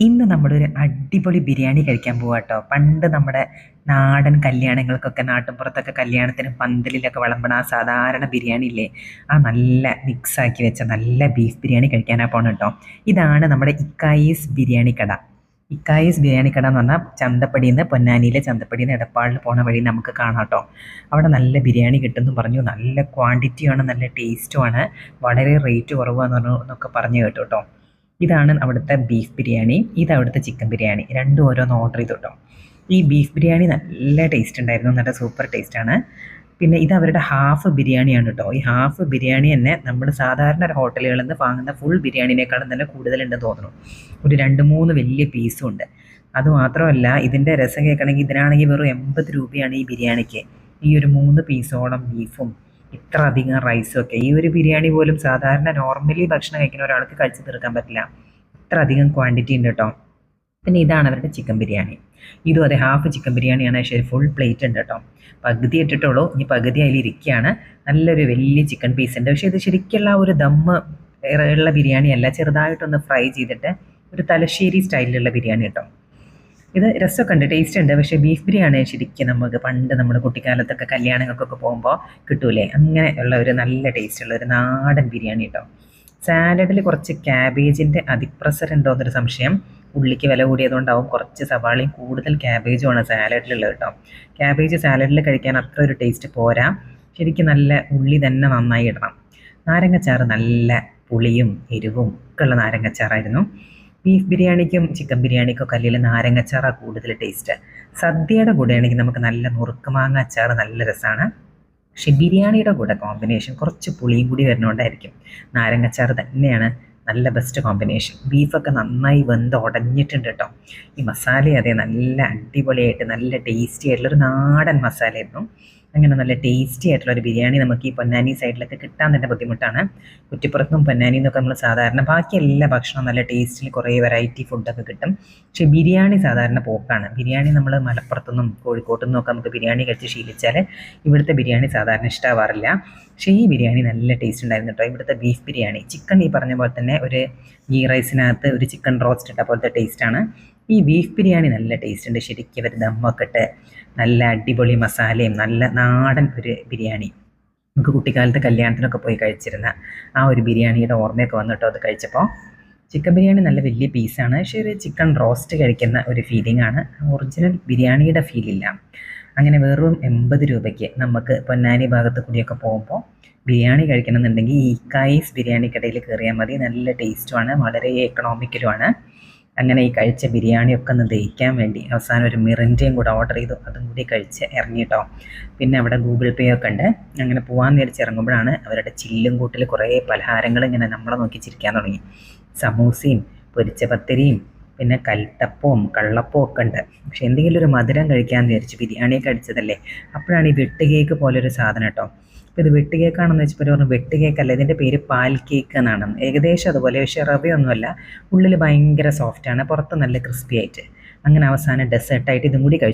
ഇന്ന് നമ്മളൊരു അടിപൊളി ബിരിയാണി കഴിക്കാൻ പോവാ കേട്ടോ പണ്ട് നമ്മുടെ നാടൻ കല്യാണങ്ങൾക്കൊക്കെ നാട്ടുമ്പുറത്തൊക്കെ കല്യാണത്തിന് പന്തലിലൊക്കെ വിളമ്പണ സാധാരണ ബിരിയാണി ഇല്ലേ? ആ നല്ല മിക്സ് ആക്കി വെച്ച നല്ല ബീഫ് ബിരിയാണി കഴിക്കാനാണ് പോണ കേട്ടോ ഇതാണ് നമ്മുടെ ഇക്കായീസ് ബിരിയാണി കട. ഇക്കായീസ് ബിരിയാണി കട എന്ന് പറഞ്ഞാൽ ചന്തപ്പടിയിൽ നിന്ന് പൊന്നാനിയിലെ ചന്തപ്പടിയിൽ നിന്ന് എടപ്പാളിൽ പോണ വഴി നമുക്ക് കാണാം കേട്ടോ അവിടെ നല്ല ബിരിയാണി കിട്ടുമെന്ന് പറഞ്ഞു. നല്ല ക്വാണ്ടിറ്റിയാണ് നല്ല ടേസ്റ്റുമാണ്. വളരെ റേറ്റ് കുറവാന്ന് പറഞ്ഞു എന്നൊക്കെ പറഞ്ഞു കേട്ടോ കേട്ടോ ഇതാണ് അവിടുത്തെ ബീഫ് ബിരിയാണി ഇത് അവിടുത്തെ ചിക്കൻ ബിരിയാണി. രണ്ടും ഓരോന്ന് ഓർഡർ ചെയ്തു കേട്ടോ ഈ ബീഫ് ബിരിയാണി നല്ല ടേസ്റ്റ് ഉണ്ടായിരുന്നു നല്ല സൂപ്പർ ടേസ്റ്റാണ് പിന്നെ ഇത് അവരുടെ ഹാഫ് ബിരിയാണിയാണ് കേട്ടോ ഈ ഹാഫ് ബിരിയാണി തന്നെ നമ്മൾ സാധാരണ ഒരു ഹോട്ടലുകളിൽ നിന്ന് വാങ്ങുന്ന ഫുൾ ബിരിയാണിനേക്കാളും നല്ല കൂടുതലുണ്ടെന്ന് തോന്നുന്നു. ഒരു രണ്ട് മൂന്ന് വലിയ പീസും ഉണ്ട്. അതുമാത്രമല്ല ഇതിന്റെ രസം കേൾക്കണമെങ്കിൽ ഇതിനാണെങ്കിൽ വെറും എൺപത് രൂപയാണ് ഈ ബിരിയാണിക്ക്. ഈ ഒരു മൂന്ന് പീസോളം ബീഫും ഇത്ര അധികം റൈസും ഒക്കെ. ഈ ഒരു ബിരിയാണി പോലും സാധാരണ നോർമലി ഭക്ഷണം കഴിക്കുന്ന ഒരാൾക്ക് കഴിച്ചു തീർക്കാൻ പറ്റില്ല. ഇത്ര അധികം ക്വാണ്ടിറ്റി ഉണ്ട് കേട്ടോ പിന്നെ ഇതാണ് അവരുടെ ചിക്കൻ ബിരിയാണി. ഇതും അതെ ഹാഫ് ചിക്കൻ ബിരിയാണിയാണ്. ശരി ഫുൾ പ്ലേറ്റ് ഉണ്ട് കേട്ടോ പകുതി ഇട്ടിട്ടുള്ളൂ. ഇനി പകുതി അതിൽ ഇരിക്കുകയാണ്. നല്ലൊരു വലിയ ചിക്കൻ പീസ് ഉണ്ട്. പക്ഷേ ഇത് ശരിക്കുള്ള ഒരു ദമ്മ് ഉള്ള ബിരിയാണി അല്ല ചെറുതായിട്ടൊന്ന് ഫ്രൈ ചെയ്തിട്ട് ഒരു തലശ്ശേരി സ്റ്റൈലിലുള്ള ബിരിയാണി കേട്ടോ ഇത് രസമൊക്കെ ഉണ്ട് ടേസ്റ്റ് ഉണ്ട്. പക്ഷേ ബീഫ് ബിരിയാണി ശരിക്കും നമുക്ക് പണ്ട് നമ്മുടെ കുട്ടിക്കാലത്തൊക്കെ കല്യാണങ്ങൾക്കൊക്കെ പോകുമ്പോൾ കിട്ടൂലേ? അങ്ങനെ ഉള്ള ഒരു നല്ല ടേസ്റ്റ് ഉള്ള ഒരു നാടൻ ബിരിയാണി കേട്ടോ സാലഡിൽ കുറച്ച് ക്യാബേജിന്റെ അതിപ്രസർ ഉണ്ടോ എന്നൊരു സംശയം. ഉള്ളിക്ക് വില കൂടിയതുകൊണ്ടാവും കുറച്ച് സവാളയും കൂടുതൽ ക്യാബേജുമാണ് സാലഡിലുള്ളത് കേട്ടോ ക്യാബേജ് സാലഡിൽ കഴിക്കാൻ അത്ര ഒരു ടേസ്റ്റ് പോരാ. ശരിക്കും നല്ല ഉള്ളി തന്നെ നന്നായി ഇടണം. നാരങ്ങച്ചാറ് നല്ല പുളിയും എരിവും ഒക്കെ ഉള്ള നാരങ്ങച്ചാറായിരുന്നു. ബീഫ് ബിരിയാണിക്കും ചിക്കൻ ബിരിയാണിക്കും കല്ലിൽ നാരങ്ങച്ചാറ കൂടുതൽ ടേസ്റ്റ് സദ്യയുടെ കൂടെയാണെങ്കിൽ നമുക്ക് നല്ല നുറുക്കുമാങ്ങ അച്ചാർ നല്ല രസമാണ് പക്ഷെ ബിരിയാണിയുടെ കൂടെ കോമ്പിനേഷൻ കുറച്ച് പുളിയും കൂടി വരുന്നതുകൊണ്ടായിരിക്കും നാരങ്ങച്ചാർ തന്നെയാണ് നല്ല ബെസ്റ്റ് കോമ്പിനേഷൻ ബീഫൊക്കെ നന്നായി വെന്ത് ഉടഞ്ഞിട്ടുണ്ട് കേട്ടോ ഈ മസാല അതേ നല്ല അടിപൊളിയായിട്ട് നല്ല ടേസ്റ്റി ആയിട്ടുള്ളൊരു നാടൻ മസാലയായിരുന്നു. അങ്ങനെ നല്ല ടേസ്റ്റി ആയിട്ടുള്ള ഒരു ബിരിയാണി നമുക്ക് ഈ പൊന്നാനി സൈഡിലൊക്കെ കിട്ടാൻ തന്നെ ബുദ്ധിമുട്ടാണ്. കുറ്റിപ്പുറത്തും പൊന്നാനി എന്നൊക്കെ നമ്മൾ സാധാരണ ബാക്കി എല്ലാ ഭക്ഷണവും നല്ല ടേസ്റ്റിൽ കുറേ വെറൈറ്റി ഫുഡൊക്കെ കിട്ടും. പക്ഷേ ബിരിയാണി സാധാരണ പോക്കാണ്. ബിരിയാണി നമ്മൾ മലപ്പുറത്തുനിന്നും കോഴിക്കോട്ടു നിന്നും ഒക്കെ നമുക്ക് ബിരിയാണി കഴിച്ച് ശീലിച്ചാൽ ഇവിടുത്തെ ബിരിയാണി സാധാരണ ഇഷ്ടമാവാറില്ല പക്ഷേ ഈ ബിരിയാണി നല്ല ടേസ്റ്റ് ഉണ്ടായിരുന്നു കേട്ടോ. ഇവിടുത്തെ ബീഫ് ബിരിയാണി. ചിക്കൻ ഈ പറഞ്ഞ പോലെ തന്നെ ഒരു ഗീ റൈസിനകത്ത് ഒരു ചിക്കൻ റോസ്റ്റ് ഇട്ട പോലത്തെ ടേസ്റ്റാണ് ഈ ബീഫ് ബിരിയാണി നല്ല ടേസ്റ്റ് ഉണ്ട്. ശരിക്കും അവർ ദമ്മൊക്കെ നല്ല അടിപൊളി മസാലയും നല്ല നാടൻ ഒരു ബിരിയാണി. നമുക്ക് കുട്ടിക്കാലത്ത് കല്യാണത്തിനൊക്കെ പോയി കഴിച്ചിരുന്ന ആ ഒരു ബിരിയാണിയുടെ ഓർമ്മയൊക്കെ വന്നിട്ടോ അത് കഴിച്ചപ്പോൾ ചിക്കൻ ബിരിയാണി നല്ല വലിയ പീസാണ് പക്ഷേ ഒരു ചിക്കൻ റോസ്റ്റ് കഴിക്കുന്ന ഒരു ഫീലിംഗ് ആണ്. ഒറിജിനൽ ബിരിയാണിയുടെ ഫീലില്ല അങ്ങനെ വെറും എൺപത് രൂപയ്ക്ക് നമുക്ക് പൊന്നാനി ഭാഗത്ത് കൂടിയൊക്കെ പോകുമ്പോൾ ബിരിയാണി കഴിക്കണമെന്നുണ്ടെങ്കിൽ ഈ കൈസ് ബിരിയാണി കടയിൽ കയറിയാൽ മതി. നല്ല ടേസ്റ്റുമാണ് വളരെ എക്കണോമിക്കലുമാണ് അങ്ങനെ ഈ കഴിച്ച ബിരിയാണിയൊക്കെ ഒന്ന് ദഹിക്കാൻ വേണ്ടി അവസാനം ഒരു മിറിന്റെയും കൂടെ ഓർഡർ ചെയ്തു. അതും കൂടി കഴിച്ച് ഇറങ്ങിയിട്ടോ പിന്നെ അവിടെ ഗൂഗിൾ പേ ഒക്കെ ഉണ്ട്. അങ്ങനെ പോകാൻ വിചാരിച്ച് ഇറങ്ങുമ്പോഴാണ് അവരുടെ ചില്ലും കൂട്ടിൽ കുറേ പലഹാരങ്ങൾ ഇങ്ങനെ നമ്മളെ നോക്കി ചിരിക്കാൻ തുടങ്ങി. സമൂസയും പൊരിച്ച പത്തിരിയും പിന്നെ കൽത്തപ്പവും കള്ളപ്പവും ഒക്കെ ഉണ്ട്. പക്ഷെ എന്തെങ്കിലും ഒരു മധുരം കഴിക്കാമെന്ന് വിചാരിച്ചു ബിരിയാണിയൊക്കെ അടിച്ചതല്ലേ? അപ്പോഴാണ് ഈ വെട്ട് കേക്ക് പോലൊരു സാധനം കേട്ടോ. ഇത് വെട്ട് കേക്കാണെന്ന് വെച്ചപ്പോൾ പറഞ്ഞു വെട്ട് കേക്ക് അല്ല ഇതിന്റെ പേര് പാൽ കേക്ക് എന്നാണ്. ഏകദേശം അതുപോലെ പക്ഷേ റവയൊന്നുമല്ല ഉള്ളിൽ ഭയങ്കര സോഫ്റ്റാണ് പുറത്ത് നല്ല ക്രിസ്പി ആയിട്ട്. അങ്ങനെ അവസാനം ഡെസേർട്ടായിട്ട് ഇതും കൂടി കഴിച്ചു.